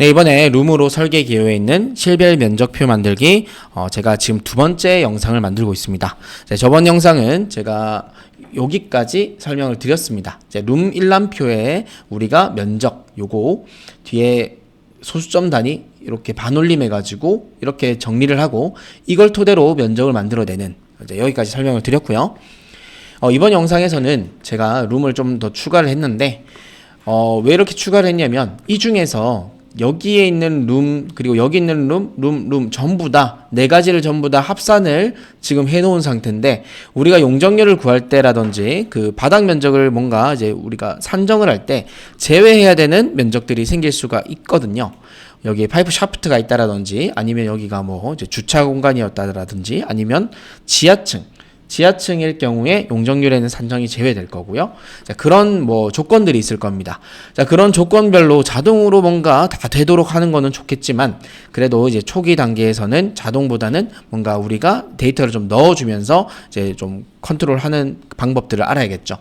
네, 이번에 룸으로 설계 기호에 있는 실별 면적표 만들기 어, 제가 지금 두 번째 영상을 만들고 있습니다. 네, 저번 영상은 제가 여기까지 설명을 드렸습니다. 이제 룸 일람표에 우리가 면적 요거 뒤에 소수점 단위 이렇게 반올림 해가지고 이렇게 정리를 하고 이걸 토대로 면적을 만들어내는 이제 여기까지 설명을 드렸고요. 어, 이번 영상에서는 제가 룸을 좀 더 추가를 했는데 어, 왜 이렇게 추가를 했냐면 이 중에서 여기에 있는 룸 그리고 여기 있는 룸, 룸, 룸 전부 다 네 가지를 전부 다 합산을 지금 해놓은 상태인데 우리가 용적률을 구할 때라든지 그 바닥 면적을 뭔가 이제 우리가 산정을 할 때 제외해야 되는 면적들이 생길 수가 있거든요. 여기에 파이프 샤프트가 있다라든지 아니면 여기가 뭐 이제 주차 공간이었다라든지 아니면 지하층 지하층일 경우에 용적률에는 산정이 제외될 거고요. 자, 그런 뭐 조건들이 있을 겁니다. 자, 그런 조건별로 자동으로 뭔가 다 되도록 하는 거는 좋겠지만 그래도 이제 초기 단계에서는 자동보다는 뭔가 우리가 데이터를 좀 넣어주면서 이제 좀 컨트롤하는 방법들을 알아야겠죠.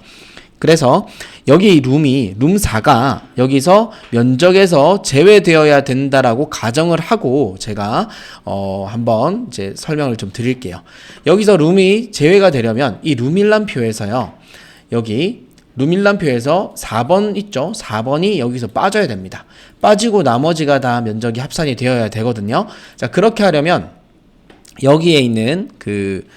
그래서 여기 이 룸이 룸 4가 여기서 면적에서 제외되어야 된다라고 가정을 하고 제가 어 한번 이제 설명을 좀 드릴게요. 여기서 룸이 제외가 되려면 이 룸일람표에서요. 여기 룸일람표에서 4번 있죠? 4번이 여기서 빠져야 됩니다. 빠지고 나머지가 다 면적이 합산이 되어야 되거든요. 자, 그렇게 하려면 여기에 있는 그,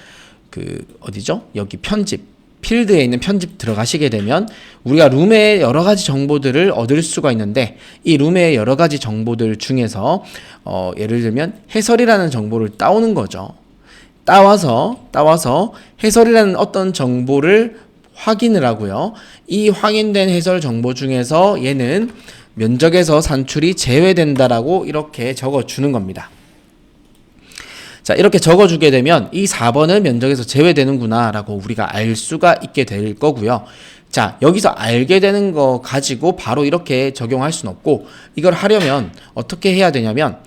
그, 어디죠? 여기 편집. 필드에 있는 편집 들어가시게 되면 우리가 룸의 여러 가지 정보들을 얻을 수가 있는데 이 룸의 여러 가지 정보들 중에서 어 예를 들면 해설이라는 정보를 따오는 거죠. 따와서 따와서 해설이라는 어떤 정보를 확인을 하고요. 이 확인된 해설 정보 중에서 얘는 면적에서 산출이 제외된다라고 이렇게 적어 주는 겁니다. 자, 이렇게 적어주게 되면 이 4번은 면적에서 제외되는구나라고 우리가 알 수가 있게 될 거고요. 자, 여기서 알게 되는 거 가지고 바로 이렇게 적용할 수는 없고, 이걸 하려면 어떻게 해야 되냐면,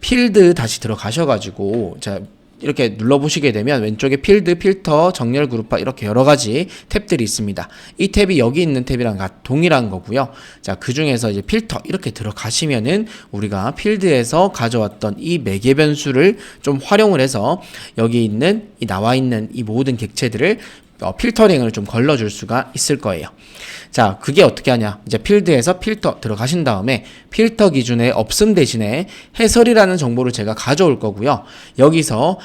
필드 다시 들어가셔가지고, 자, 이렇게 눌러보시게 되면 왼쪽에 필드, 필터, 정렬 그룹화 이렇게 여러 가지 탭들이 있습니다. 이 탭이 여기 있는 탭이랑 같, 동일한 거고요. 자, 그 중에서 이제 필터 이렇게 들어가시면은 우리가 필드에서 가져왔던 이 매개 변수를 좀 활용을 해서 여기 있는 이 나와 있는 이 모든 객체들을 어, 필터링을 좀 걸러줄 수가 있을 거예요. 자, 그게 어떻게 하냐? 이제 필드에서 필터 들어가신 다음에 필터 기준에 없음 대신에 해설이라는 정보를 제가 가져올 거고요. 여기서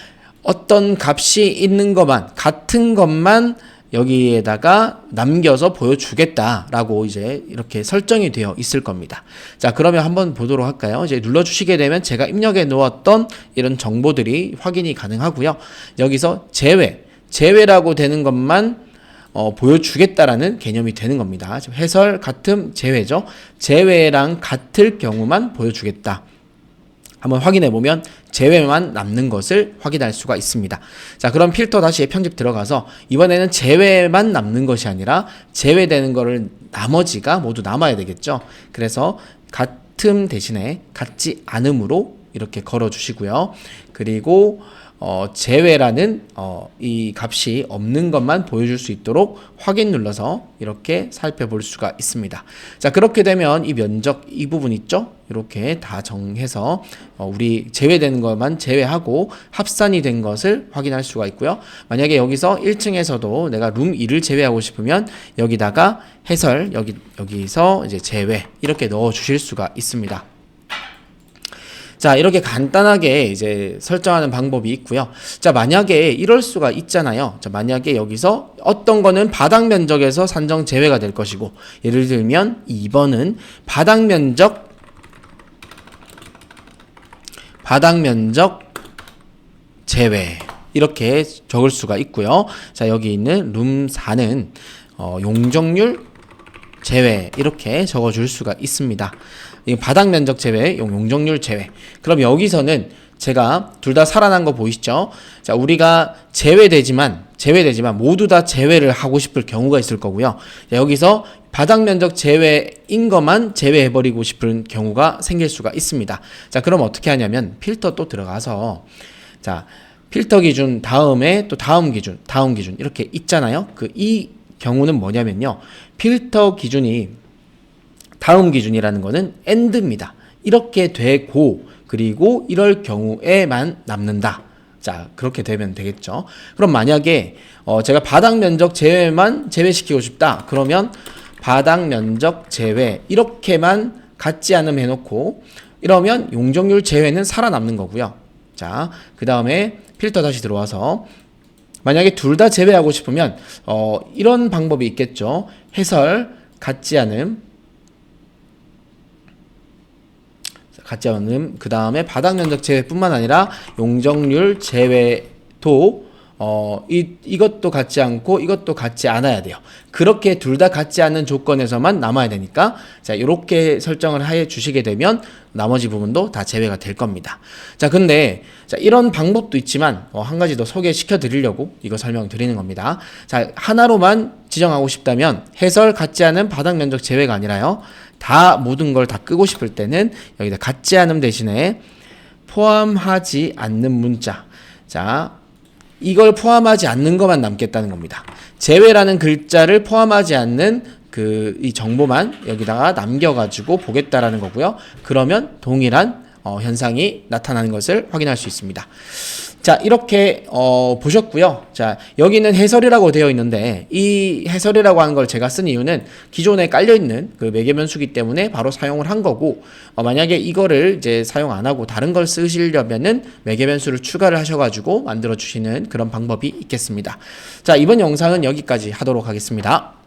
어떤 값이 있는 것만, 같은 것만 여기에다가 남겨서 보여주겠다라고 이제 이렇게 설정이 되어 있을 겁니다. 자, 그러면 한번 보도록 할까요? 이제 눌러주시게 되면 제가 입력해 놓았던 이런 정보들이 확인이 가능하고요. 여기서 제외, 제외라고 되는 것만 어, 보여주겠다라는 개념이 되는 겁니다. 해설 같음 제외죠. 제외랑 같을 경우만 보여주겠다. 한번 확인해 보면 제외만 남는 것을 확인할 수가 있습니다. 자, 그럼 필터 다시 편집 들어가서 이번에는 제외만 남는 것이 아니라 제외되는 거를 나머지가 모두 남아야 되겠죠. 그래서 같음 대신에 같지 않음으로 이렇게 걸어 주시고요. 그리고 어, 제외라는 어, 이 값이 없는 것만 보여줄 수 있도록 확인 눌러서 이렇게 살펴볼 수가 있습니다. 자 그렇게 되면 이 면적 이 부분 있죠? 이렇게 다 정해서 어, 우리 제외되는 것만 제외하고 합산이 된 것을 확인할 수가 있고요. 만약에 여기서 1층에서도 내가 룸 2를 제외하고 싶으면 여기다가 해설 여기 여기서 이제 제외 이렇게 넣어 주실 수가 있습니다. 자, 이렇게 간단하게 이제 설정하는 방법이 있고요. 자, 만약에 이럴 수가 있잖아요. 자, 만약에 여기서 어떤 거는 바닥 면적에서 산정 제외가 될 것이고, 예를 들면 2번은 바닥 면적, 바닥 면적 제외. 이렇게 적을 수가 있고요. 자, 여기 있는 룸 4는 어, 용적률 제외 이렇게 적어줄 수가 있습니다. 바닥 면적 제외, 용적률 제외. 그럼 여기서는 제가 둘 다 살아난 거 보이시죠? 자, 우리가 제외되지만 제외되지만 모두 다 제외를 하고 싶을 경우가 있을 거고요. 자, 여기서 바닥 면적 제외인 것만 제외해 버리고 싶은 경우가 생길 수가 있습니다. 자, 그럼 어떻게 하냐면 필터 또 들어가서 자, 필터 기준 다음에 또 다음 기준, 다음 기준 이렇게 있잖아요. 그 이 경우는 뭐냐면요. 필터 기준이 다음 기준이라는 거는 end입니다. 이렇게 되고 그리고 이럴 경우에만 남는다. 자, 그렇게 되면 되겠죠. 그럼 만약에 어, 제가 바닥 면적 제외만 제외시키고 싶다. 그러면 바닥 면적 제외 이렇게만 같지 않음 해놓고 이러면 용적률 제외는 살아남는 거고요. 자, 그 다음에 필터 다시 들어와서 만약에 둘 다 제외하고 싶으면 어, 이런 방법이 있겠죠. 해설 같지 않음 같지 않음 그 다음에 바닥 면적 제외뿐만 아니라 용적률 제외도 어, 이, 이것도 같지 않고 이것도 같지 않아야 돼요. 그렇게 둘 다 같지 않은 조건에서만 남아야 되니까 자, 이렇게 설정을 해 주시게 되면 나머지 부분도 다 제외가 될 겁니다. 자, 근데 자, 이런 방법도 있지만 어, 한 가지 더 소개시켜 드리려고 이거 설명드리는 겁니다. 자, 하나로만 지정하고 싶다면 해설 같지 않은 바닥 면적 제외가 아니라요. 다 모든 걸 다 끄고 싶을 때는 여기다 같지 않음 대신에 포함하지 않는 문자. 자, 이걸 포함하지 않는 것만 남겠다는 겁니다. 제외라는 글자를 포함하지 않는 그 이 정보만 여기다가 남겨가지고 보겠다라는 거고요. 그러면 동일한 어, 현상이 나타나는 것을 확인할 수 있습니다. 자 이렇게 어, 보셨고요. 자 여기는 해설이라고 되어 있는데 이 해설이라고 하는 걸 제가 쓴 이유는 기존에 깔려 있는 그 매개 변수기 때문에 바로 사용을 한 거고 어, 만약에 이거를 이제 사용 안 하고 다른 걸 쓰시려면은 매개 변수를 추가를 하셔 가지고 만들어 주시는 그런 방법이 있겠습니다. 자 이번 영상은 여기까지 하도록 하겠습니다.